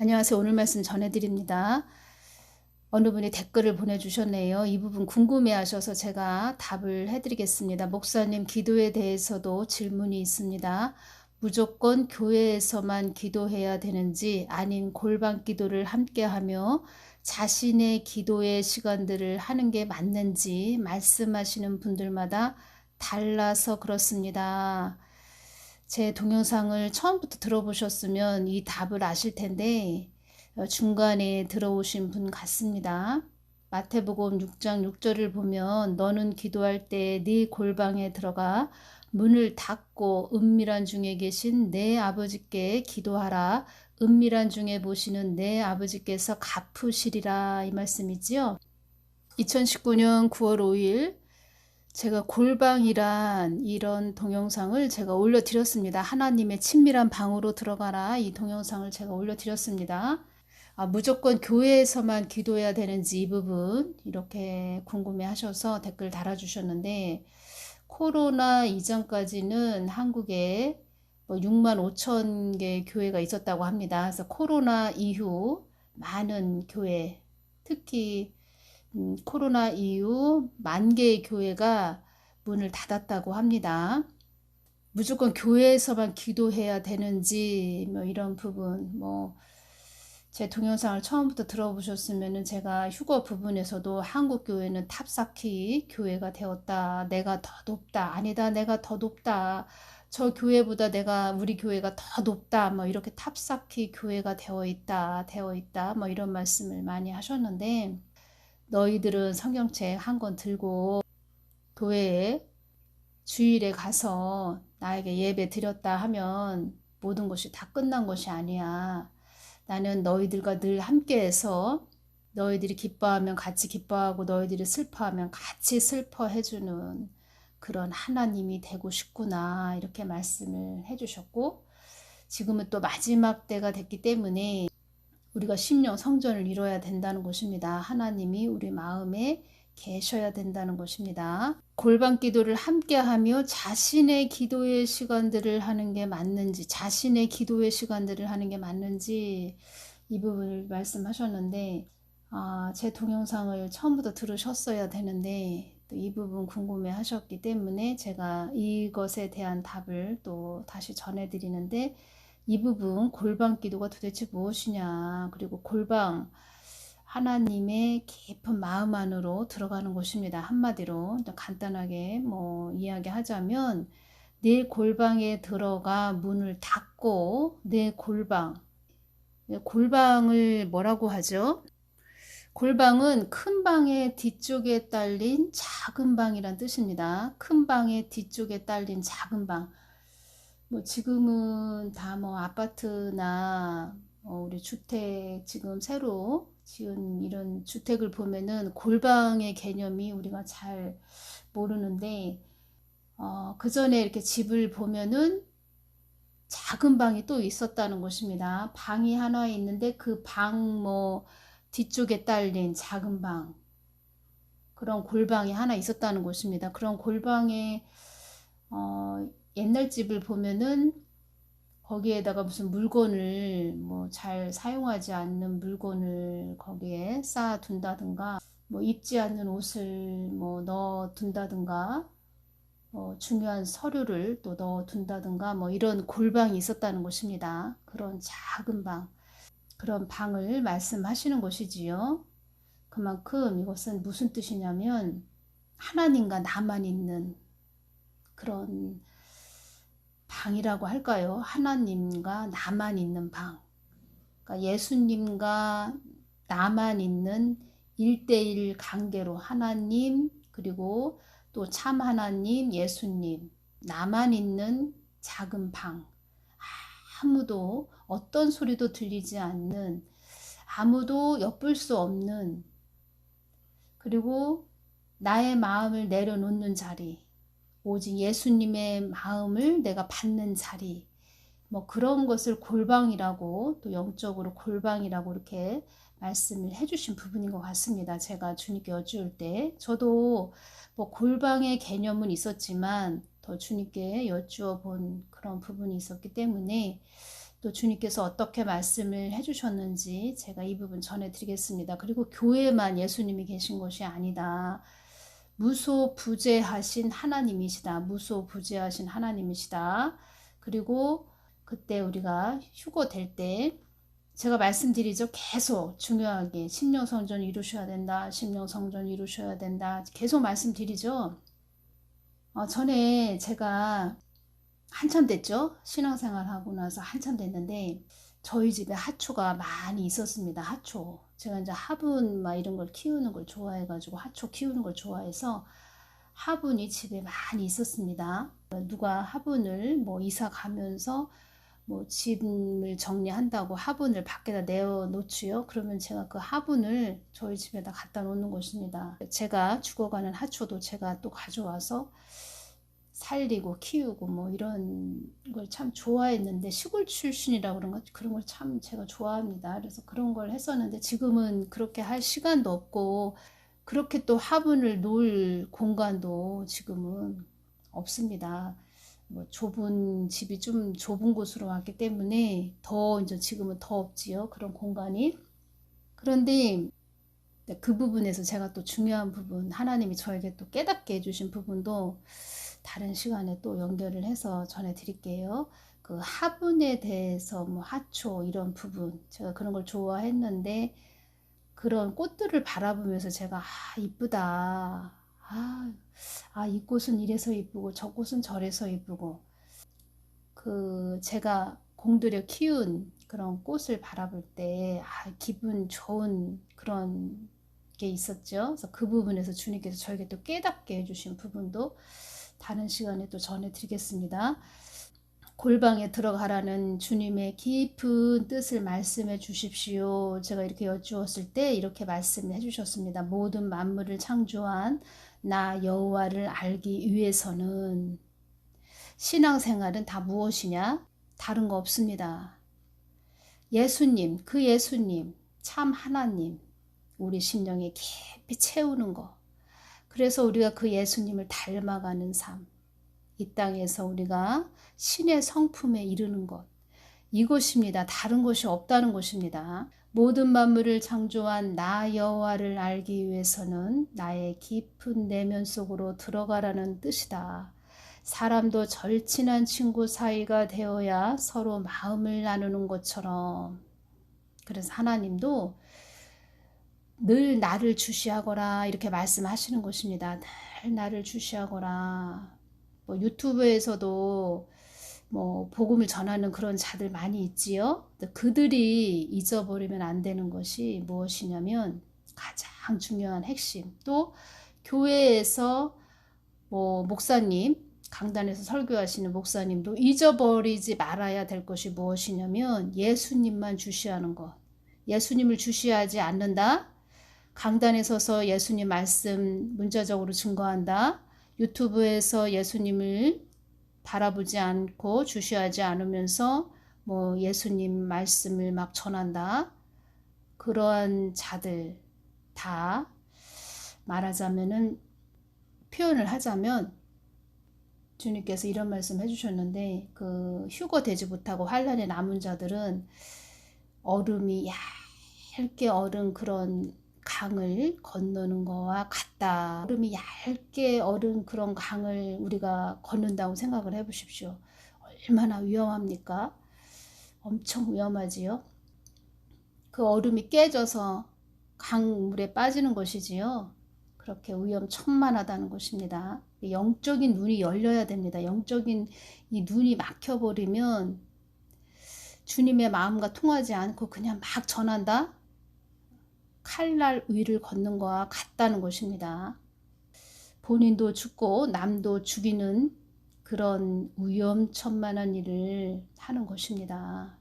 안녕하세요. 오늘 말씀 전해드립니다. 어느 분이 댓글을 보내주셨네요. 이 부분 궁금해 하셔서 제가 답을 해드리겠습니다. 목사님, 기도에 대해서도 질문이 있습니다. 무조건 교회에서만 기도해야 되는지 아닌 골방 기도를 함께 하며 자신의 기도의 시간들을 하는 게 맞는지 말씀하시는 분들마다 달라서 그렇습니다. 제 동영상을 처음부터 들어보셨으면 이 답을 아실 텐데 어, 중간에 들어오신 분 같습니다. 마태복음 6장 6절을 보면 너는 기도할 때 네 골방에 들어가 문을 닫고 은밀한 중에 계신 내 아버지께 기도하라. 은밀한 중에 보시는 내 아버지께서 갚으시리라 이 말씀이지요. 2019년 9월 5일 제가 골방이란 이런 동영상을 제가 올려드렸습니다. 하나님의 친밀한 방으로 들어가라 이 동영상을 제가 올려드렸습니다. 아, 무조건 교회에서만 기도해야 되는지 이 부분 이렇게 궁금해 하셔서 댓글 달아주셨는데 코로나 이전까지는 한국에 뭐 6만 5천 개 교회가 있었다고 합니다. 그래서 코로나 이후 많은 교회 특히 음, 코로나 이후 만 개의 교회가 문을 닫았다고 합니다. 무조건 교회에서만 기도해야 되는지 뭐 이런 부분 뭐 제 동영상을 처음부터 들어보셨으면 제가 휴거 부분에서도 한국 교회는 탑사키 교회가 되었다. 내가 더 높다. 아니다. 내가 더 높다. 저 교회보다 내가 우리 교회가 더 높다. 뭐 이렇게 탑사키 교회가 되어 있다. 되어 있다. 뭐 이런 말씀을 많이 하셨는데 너희들은 성경책 한 권 들고 교회에 주일에 가서 나에게 예배 드렸다 하면 모든 것이 다 끝난 것이 아니야. 나는 너희들과 늘 함께해서 너희들이 기뻐하면 같이 기뻐하고 너희들이 슬퍼하면 같이 슬퍼해주는 그런 하나님이 되고 싶구나 이렇게 말씀을 해주셨고 지금은 또 마지막 때가 됐기 때문에 우리가 심령 성전을 이뤄야 된다는 것입니다. 하나님이 우리 마음에 계셔야 된다는 것입니다. 골방 기도를 함께 하며 자신의 기도의 시간들을 하는 게 맞는지, 자신의 기도의 시간들을 하는 게 맞는지 이 부분을 말씀하셨는데, 아, 제 동영상을 처음부터 들으셨어야 되는데, 또이 부분 궁금해 하셨기 때문에 제가 이것에 대한 답을 또 다시 전해드리는데, 이 부분 골방 기도가 도대체 무엇이냐 그리고 골방 하나님의 깊은 마음 안으로 들어가는 곳입니다. 한마디로 간단하게 뭐 이야기하자면 내 골방에 들어가 문을 닫고 내 골방 골방을 뭐라고 하죠? 골방은 큰 방의 뒤쪽에 딸린 작은 방이란 뜻입니다. 큰 방의 뒤쪽에 딸린 작은 방. 뭐 지금은 다 뭐 아파트나 어 우리 주택 지금 새로 지은 이런 주택을 보면은 골방의 개념이 우리가 잘 모르는데 어, 그 전에 이렇게 집을 보면은 작은 방이 또 있었다는 것입니다. 방이 하나 있는데 그 방 뭐 뒤쪽에 딸린 작은 방 그런 골방이 하나 있었다는 것입니다. 그런 골방에 어, 옛날 집을 보면은 거기에다가 무슨 물건을 뭐 잘 사용하지 않는 물건을 거기에 쌓아 둔다든가 뭐 입지 않는 옷을 뭐 넣어 둔다든가 뭐 중요한 서류를 또 넣어 둔다든가 뭐 이런 골방이 있었다는 것입니다. 그런 작은 방 그런 방을 말씀하시는 것이지요. 그만큼 이것은 무슨 뜻이냐면 하나님과 나만 있는 그런 방이라고 할까요? 하나님과 나만 있는 방. 그러니까 예수님과 나만 있는 일대일 관계로 하나님 그리고 또 참 하나님 예수님 나만 있는 작은 방. 아무도 어떤 소리도 들리지 않는 아무도 엿볼 수 없는 그리고 나의 마음을 내려놓는 자리 오직 예수님의 마음을 내가 받는 자리, 뭐 그런 것을 골방이라고 또 영적으로 골방이라고 이렇게 말씀을 해주신 부분인 것 같습니다. 제가 주님께 여쭈을 때 저도 뭐 골방의 개념은 있었지만 더 주님께 여쭈어 본 그런 부분이 있었기 때문에 또 주님께서 어떻게 말씀을 해주셨는지 제가 이 부분 전해드리겠습니다. 그리고 교회만 예수님이 계신 것이 아니다. 무소부재하신 하나님이시다. 무소부재하신 하나님이시다. 그리고 그때 우리가 휴거 될때 제가 말씀드리죠. 계속 중요하게 심령 성전 이루셔야 된다. 심령 성전 이루셔야 된다. 계속 말씀드리죠. 어, 전에 제가 한참 됐죠. 신앙생활 하고 나서 한참 됐는데 저희 집에 하초가 많이 있었습니다. 하초. 제가 이제 화분 막 이런 걸 키우는 걸 좋아해가지고 하초 키우는 걸 좋아해서 화분이 집에 많이 있었습니다. 누가 화분을 뭐 이사 가면서 뭐 짐을 정리한다고 화분을 밖에다 내어 놓지요. 그러면 제가 그 화분을 저희 집에다 갖다 놓는 것입니다. 제가 죽어가는 하초도 제가 또 가져와서 살리고 키우고 뭐 이런 걸 참 좋아했는데 시골 출신이라 그런 것 그런 걸 참 제가 좋아합니다. 그래서 그런 걸 했었는데 지금은 그렇게 할 시간도 없고 그렇게 또 화분을 놓을 공간도 지금은 없습니다. 뭐 좁은 집이 좀 좁은 곳으로 왔기 때문에 더 이제 지금은 더 없지요. 그런 공간이. 그런데 그 부분에서 제가 또 중요한 부분 하나님이 저에게 또 깨닫게 해주신 부분도 다른 시간에 또 연결을 해서 전해드릴게요. 그 화분에 대해서 뭐 하초 이런 부분 제가 그런 걸 좋아했는데 그런 꽃들을 바라보면서 제가 아 이쁘다 아, 아, 이 꽃은 이래서 이쁘고 저 꽃은 저래서 이쁘고 그 제가 공들여 키운 그런 꽃을 바라볼 때 아, 기분 좋은 그런 게 있었죠. 그래서 그 부분에서 주님께서 저에게 또 깨닫게 해주신 부분도 다른 시간에 또 전해드리겠습니다. 골방에 들어가라는 주님의 깊은 뜻을 말씀해 주십시오. 제가 이렇게 여쭈었을 때 이렇게 말씀해 주셨습니다. 모든 만물을 창조한 나 여호와를 알기 위해서는 신앙생활은 다 무엇이냐? 다른 거 없습니다. 예수님, 그 예수님, 참 하나님, 우리 심령에 깊이 채우는 거. 그래서 우리가 그 예수님을 닮아가는 삶. 이 땅에서 우리가 신의 성품에 이르는 것. 이것입니다. 다른 것이 없다는 것입니다. 모든 만물을 창조한 나 여호와를 알기 위해서는 나의 깊은 내면 속으로 들어가라는 뜻이다. 사람도 절친한 친구 사이가 되어야 서로 마음을 나누는 것처럼. 그래서 하나님도 늘 나를 주시하거라 이렇게 말씀하시는 것입니다. 늘 나를 주시하거라. 뭐 유튜브에서도 뭐 복음을 전하는 그런 자들 많이 있지요. 그들이 잊어버리면 안 되는 것이 무엇이냐면 가장 중요한 핵심. 또 교회에서 뭐 목사님 강단에서 설교하시는 목사님도 잊어버리지 말아야 될 것이 무엇이냐면 예수님만 주시하는 것. 예수님을 주시하지 않는다. 강단에 서서 예수님 말씀 문자적으로 증거한다. 유튜브에서 예수님을 바라보지 않고 주시하지 않으면서 뭐 예수님 말씀을 막 전한다. 그러한 자들 다 말하자면은 표현을 하자면 주님께서 이런 말씀 해주셨는데 그 휴거 되지 못하고 환란에 남은 자들은 얼음이 얇게 얼은 그런 강을 건너는 거와 같다. 얼음이 얇게 얼은 그런 강을 우리가 걷는다고 생각을 해보십시오. 얼마나 위험합니까? 엄청 위험하지요. 그 얼음이 깨져서 강물에 빠지는 것이지요. 그렇게 위험천만하다는 것입니다. 영적인 눈이 열려야 됩니다. 영적인 이 눈이 막혀버리면 주님의 마음과 통하지 않고 그냥 막 전한다? 칼날 위를 걷는 거와 같다는 것입니다. 본인도 죽고 남도 죽이는 그런 위험천만한 일을 하는 것입니다.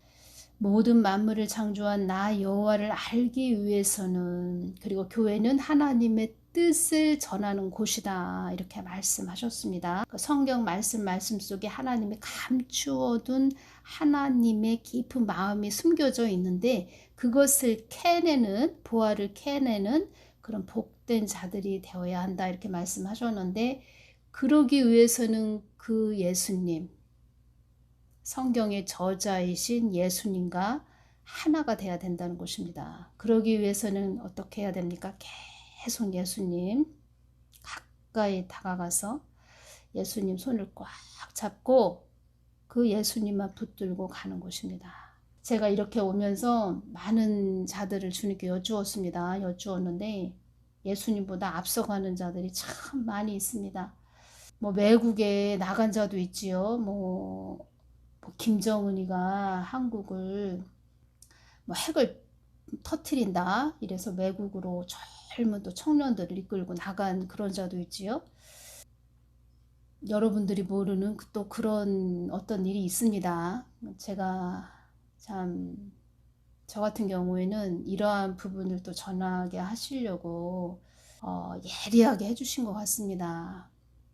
모든 만물을 창조한 나 여호와를 알기 위해서는 그리고 교회는 하나님의 뜻을 전하는 곳이다 이렇게 말씀하셨습니다. 그 성경 말씀 말씀 속에 하나님이 감추어둔 하나님의 깊은 마음이 숨겨져 있는데 그것을 캐내는 보화를 캐내는 그런 복된 자들이 되어야 한다 이렇게 말씀하셨는데 그러기 위해서는 그 예수님 성경의 저자이신 예수님과 하나가 돼야 된다는 것입니다. 그러기 위해서는 어떻게 해야 됩니까? 계속 예수님 가까이 다가가서 예수님 손을 꽉 잡고 그 예수님만 붙들고 가는 것입니다. 제가 이렇게 오면서 많은 자들을 주님께 여쭈었습니다. 여쭈었는데 예수님보다 앞서가는 자들이 참 많이 있습니다. 뭐 외국에 나간 자도 있지요. 뭐, 뭐 김정은이가 한국을 뭐 핵을 터트린다. 이래서 외국으로 젊은 또 청년들을 이끌고 나간 그런 자도 있지요. 여러분들이 모르는 그또 그런 어떤 일이 있습니다. 제가 참 저 같은 경우에는 이러한 부분을 또 전하게 하시려고 어, 예리하게 해주신 것 같습니다.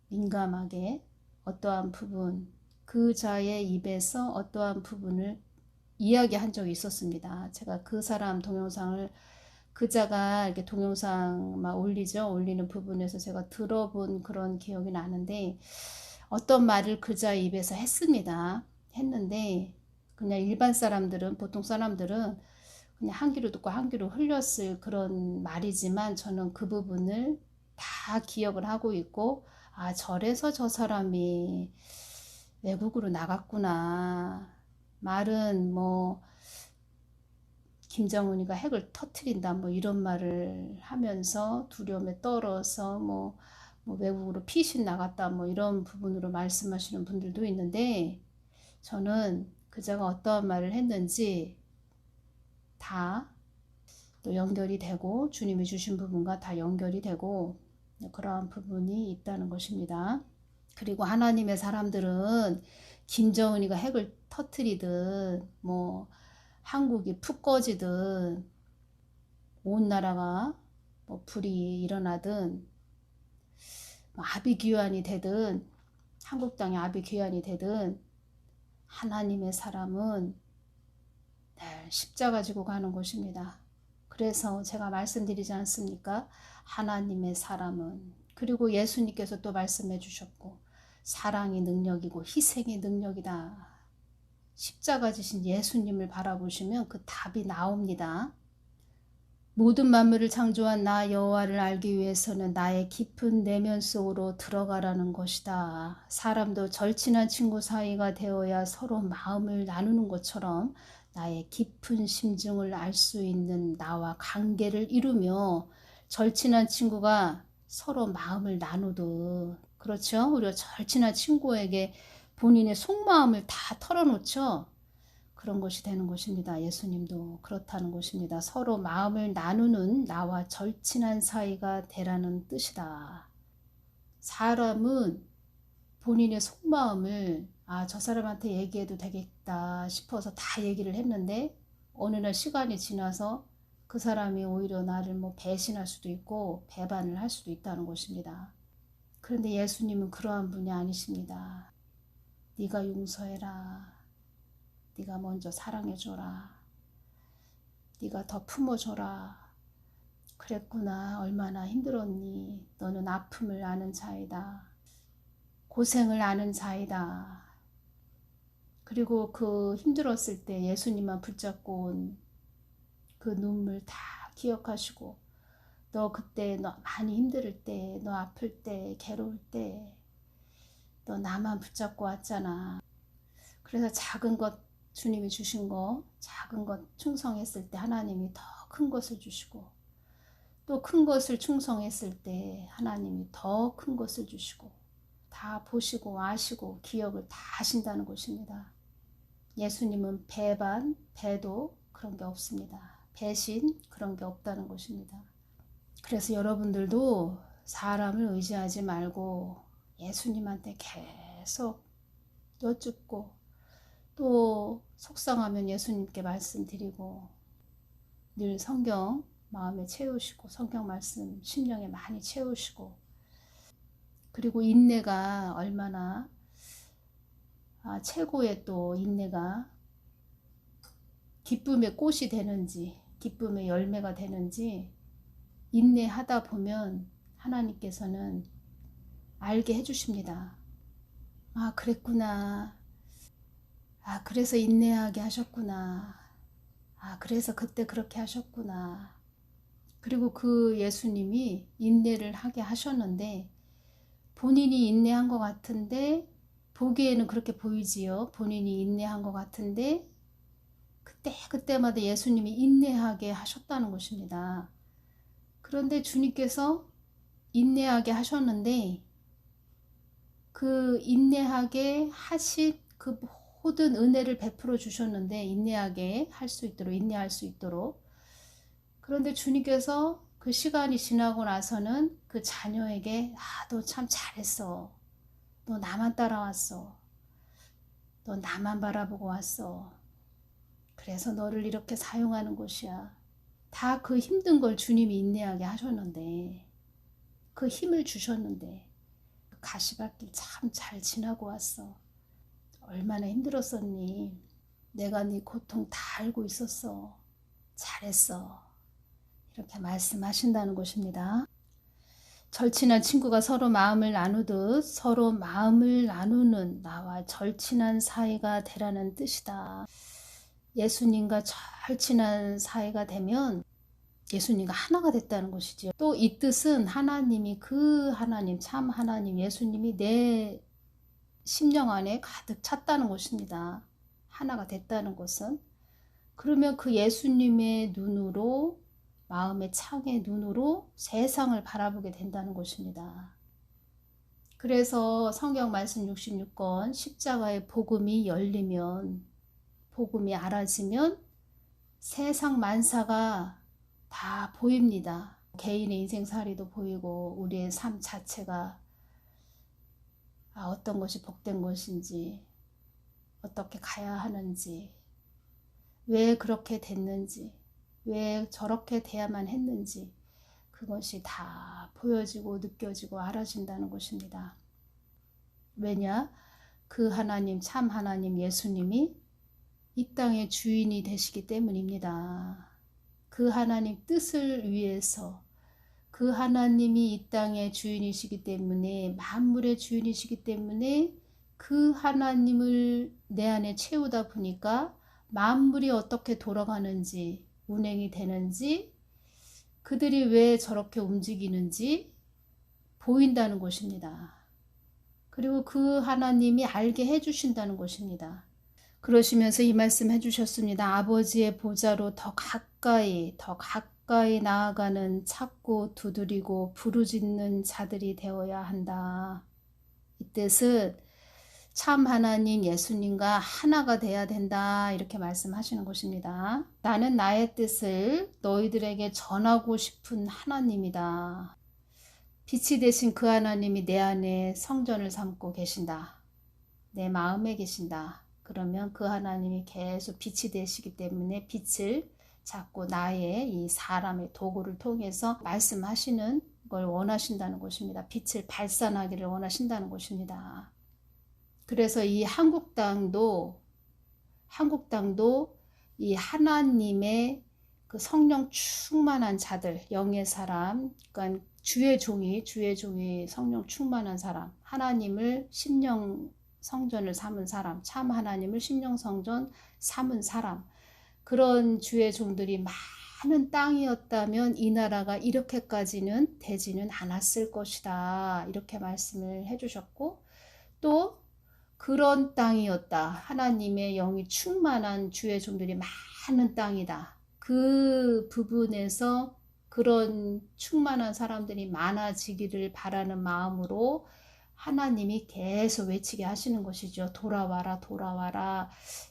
민감하게 어떠한 부분 그 자의 입에서 어떠한 부분을 이야기한 적이 있었습니다. 제가 그 사람 동영상을 그 자가 이렇게 동영상 막 올리죠. 올리는 부분에서 제가 들어본 그런 기억이 나는데 어떤 말을 그자 입에서 했습니다. 했는데 그냥 일반 사람들은 보통 사람들은 그냥 한 귀로 듣고 한 귀로 흘렸을 그런 말이지만 저는 그 부분을 다 기억을 하고 있고 아 저래서 저 사람이 외국으로 나갔구나. 말은 뭐 김정은이가 핵을 터트린다 뭐 이런 말을 하면서 두려움에 떨어서 뭐, 뭐 외국으로 피신 나갔다 뭐 이런 부분으로 말씀하시는 분들도 있는데 저는 그자가 어떠한 말을 했는지 다 또 연결이 되고 주님이 주신 부분과 다 연결이 되고 그러한 부분이 있다는 것입니다. 그리고 하나님의 사람들은 김정은이가 핵을 터트리든 뭐 한국이 푹 꺼지든 온 나라가 뭐 불이 일어나든 뭐 아비규환이 되든 한국 땅에 아비규환이 되든 하나님의 사람은 늘 십자가 지고 가는 것입니다. 그래서 제가 말씀드리지 않습니까? 하나님의 사람은 그리고 예수님께서 또 말씀해 주셨고 사랑이 능력이고 희생이 능력이다. 십자가 지신 예수님을 바라보시면 그 답이 나옵니다. 모든 만물을 창조한 나 여호와를 알기 위해서는 나의 깊은 내면 속으로 들어가라는 것이다. 사람도 절친한 친구 사이가 되어야 서로 마음을 나누는 것처럼 나의 깊은 심증을 알 수 있는 나와 관계를 이루며 절친한 친구가 서로 마음을 나누듯 그렇죠? 우리가 절친한 친구에게 본인의 속마음을 다 털어놓죠. 그런 것이 되는 것입니다. 예수님도 그렇다는 것입니다. 서로 마음을 나누는 나와 절친한 사이가 되라는 뜻이다. 사람은 본인의 속마음을 아, 저 사람한테 얘기해도 되겠다 싶어서 다 얘기를 했는데 어느 날 시간이 지나서 그 사람이 오히려 나를 뭐 배신할 수도 있고 배반을 할 수도 있다는 것입니다. 그런데 예수님은 그러한 분이 아니십니다. 네가 용서해라. 네가 먼저 사랑해줘라. 네가 더 품어줘라. 그랬구나. 얼마나 힘들었니. 너는 아픔을 아는 자이다. 고생을 아는 자이다. 그리고 그 힘들었을 때 예수님만 붙잡고 온 그 눈물 다 기억하시고 너 그때 너 많이 힘들 때, 너 아플 때, 괴로울 때, 너 나만 붙잡고 왔잖아. 그래서 작은 것 주님이 주신 거 작은 것 충성했을 때 하나님이 더 큰 것을 주시고 또 큰 것을 충성했을 때 하나님이 더 큰 것을 주시고 다 보시고 아시고 기억을 다 하신다는 것입니다. 예수님은 배반, 배도 그런 게 없습니다. 배신 그런 게 없다는 것입니다. 그래서 여러분들도 사람을 의지하지 말고 예수님한테 계속 여쭙고 또 속상하면 예수님께 말씀드리고 늘 성경 마음에 채우시고 성경 말씀 심령에 많이 채우시고 그리고 인내가 얼마나 아, 최고의 또 인내가 기쁨의 꽃이 되는지 기쁨의 열매가 되는지 인내하다 보면 하나님께서는 알게 해주십니다. 아, 그랬구나. 아, 그래서 인내하게 하셨구나. 아, 그래서 그때 그렇게 하셨구나. 그리고 그 예수님이 인내를 하게 하셨는데 본인이 인내한 것 같은데 보기에는 그렇게 보이지요. 본인이 인내한 것 같은데 그때 그때마다 예수님이 인내하게 하셨다는 것입니다. 그런데 주님께서 인내하게 하셨는데 그 인내하게 하신 그 모든 은혜를 베풀어 주셨는데 인내하게 할 수 있도록 인내할 수 있도록 그런데 주님께서 그 시간이 지나고 나서는 그 자녀에게 아, 너 참 잘했어. 너 나만 따라왔어. 너 나만 바라보고 왔어. 그래서 너를 이렇게 사용하는 것이야. 다 그 힘든 걸 주님이 인내하게 하셨는데, 그 힘을 주셨는데, 그 가시밭길 참 잘 지나고 왔어. 얼마나 힘들었었니? 내가 네 고통 다 알고 있었어. 잘했어. 이렇게 말씀하신다는 것입니다. 절친한 친구가 서로 마음을 나누듯 서로 마음을 나누는 나와 절친한 사이가 되라는 뜻이다. 예수님과 절친한 사이가 되면 예수님과 하나가 됐다는 것이지요. 또 이 뜻은 하나님이 그 하나님, 참 하나님, 예수님이 내 심령 안에 가득 찼다는 것입니다. 하나가 됐다는 것은. 그러면 그 예수님의 눈으로 마음의 창의 눈으로 세상을 바라보게 된다는 것입니다. 그래서 성경 말씀 66권 십자가의 복음이 열리면 복음이 알아지면 세상 만사가 다 보입니다. 개인의 인생살이도 보이고 우리의 삶 자체가 아, 어떤 것이 복된 것인지 어떻게 가야 하는지 왜 그렇게 됐는지 왜 저렇게 돼야만 했는지 그것이 다 보여지고 느껴지고 알아진다는 것입니다. 왜냐? 그 하나님, 참 하나님 예수님이 이 땅의 주인이 되시기 때문입니다. 그 하나님 뜻을 위해서 그 하나님이 이 땅의 주인이시기 때문에 만물의 주인이시기 때문에 그 하나님을 내 안에 채우다 보니까 만물이 어떻게 돌아가는지 운행이 되는지 그들이 왜 저렇게 움직이는지 보인다는 것입니다. 그리고 그 하나님이 알게 해주신다는 것입니다. 그러시면서 이 말씀 해주셨습니다. 아버지의 보좌로 더 가까이, 더 가까이 나아가는 찾고 두드리고 부르짖는 자들이 되어야 한다. 이 뜻은 참 하나님 예수님과 하나가 돼야 된다 이렇게 말씀하시는 것입니다. 나는 나의 뜻을 너희들에게 전하고 싶은 하나님이다. 빛이 되신 그 하나님이 내 안에 성전을 삼고 계신다. 내 마음에 계신다. 그러면 그 하나님이 계속 빛이 되시기 때문에 빛을 자꾸 나의 이 사람의 도구를 통해서 말씀하시는 걸 원하신다는 것입니다. 빛을 발산하기를 원하신다는 것입니다. 그래서 이 한국 땅도 한국 땅도 이 하나님의 그 성령 충만한 자들, 영의 사람, 그러니까 주의 종이 주의 종이 성령 충만한 사람, 하나님을 심령 성전을 삼은 사람, 참 하나님을 심령 성전 삼은 사람, 그런 주의 종들이 많은 땅이었다면 이 나라가 이렇게까지는 되지는 않았을 것이다. 이렇게 말씀을 해주셨고, 또 그런 땅이었다. 하나님의 영이 충만한 주의 종들이 많은 땅이다. 그 부분에서 그런 충만한 사람들이 많아지기를 바라는 마음으로 하나님이 계속 외치게 하시는 것이죠. 돌아와라, 돌아와라.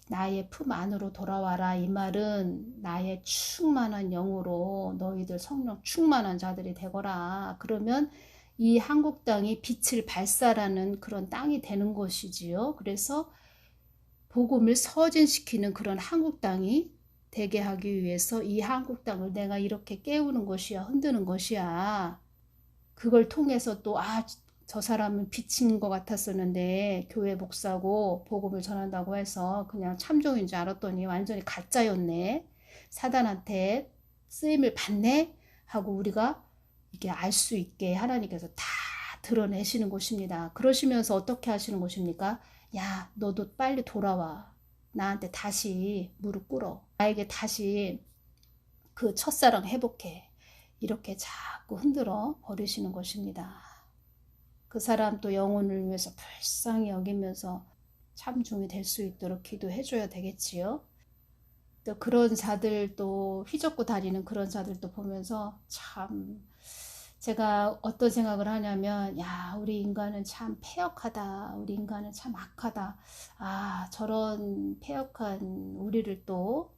나의 품 안으로 돌아와라. 이 말은 나의 충만한 영으로 너희들 성령 충만한 자들이 되거라. 그러면 이 한국 땅이 빛을 발사라는 그런 땅이 되는 것이지요. 그래서 복음을 서진시키는 그런 한국 땅이 되게 하기 위해서 이 한국 땅을 내가 이렇게 깨우는 것이야, 흔드는 것이야. 그걸 통해서 또, 아, 저 사람은 빛인 것 같았었는데, 교회 목사고 복음을 전한다고 해서 그냥 참종인 줄 알았더니 완전히 가짜였네. 사단한테 쓰임을 받네? 하고 우리가 이게 알 수 있게 하나님께서 다 드러내시는 것입니다. 그러시면서 어떻게 하시는 것입니까? 야, 너도 빨리 돌아와. 나한테 다시 무릎 꿇어. 나에게 다시 그 첫사랑 회복해. 이렇게 자꾸 흔들어 버리시는 것입니다. 그 사람 또 영혼을 위해서 불쌍히 여기면서 참중이 될 수 있도록 기도해 줘야 되겠지요. 또 그런 자들 또 휘젓고 다니는 그런 자들도 보면서 참 제가 어떤 생각을 하냐면 야 우리 인간은 참 패역하다. 우리 인간은 참 악하다. 아 저런 패역한 우리를 또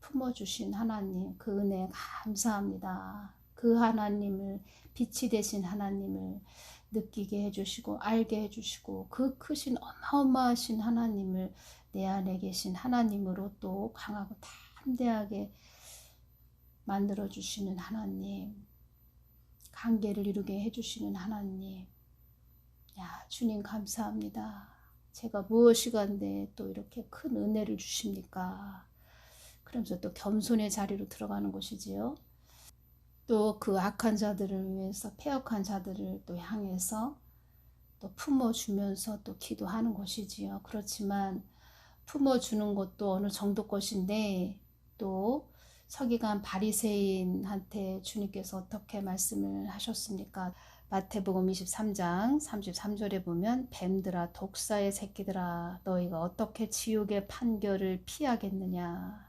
품어주신 하나님 그 은혜 감사합니다. 그 하나님을 빛이 되신 하나님을 느끼게 해주시고 알게 해주시고 그 크신 어마어마하신 하나님을 내 안에 계신 하나님으로 또 강하고 담대하게 만들어 주시는 하나님 관계를 이루게 해주시는 하나님. 야 주님 감사합니다. 제가 무엇이 간데 또 이렇게 큰 은혜를 주십니까? 그러면서 또 겸손의 자리로 들어가는 것이지요 또 그 악한 자들을 위해서 패역한 자들을 또 향해서 또 품어주면서 또 기도하는 것이지요 그렇지만 품어주는 것도 어느 정도 것인데 또 서기관 바리새인한테 주님께서 어떻게 말씀을 하셨습니까? 마태복음 23장 33절에 보면 뱀들아 독사의 새끼들아 너희가 어떻게 지옥의 판결을 피하겠느냐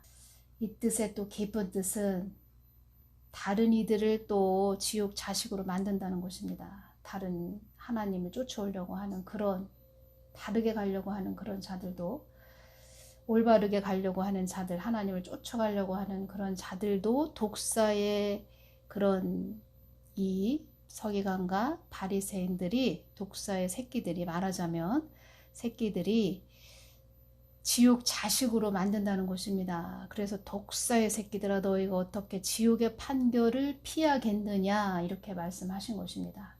이 뜻의 또 깊은 뜻은 다른 이들을 또 지옥 자식으로 만든다는 것입니다. 다른 하나님을 쫓아오려고 하는 그런 다르게 가려고 하는 그런 자들도 올바르게 가려고 하는 자들, 하나님을 쫓아가려고 하는 그런 자들도 독사의 그런 이 서기관과 바리새인들이 독사의 새끼들이 말하자면 새끼들이 지옥 자식으로 만든다는 것입니다. 그래서 독사의 새끼들아 너희가 어떻게 지옥의 판결을 피하겠느냐 이렇게 말씀하신 것입니다.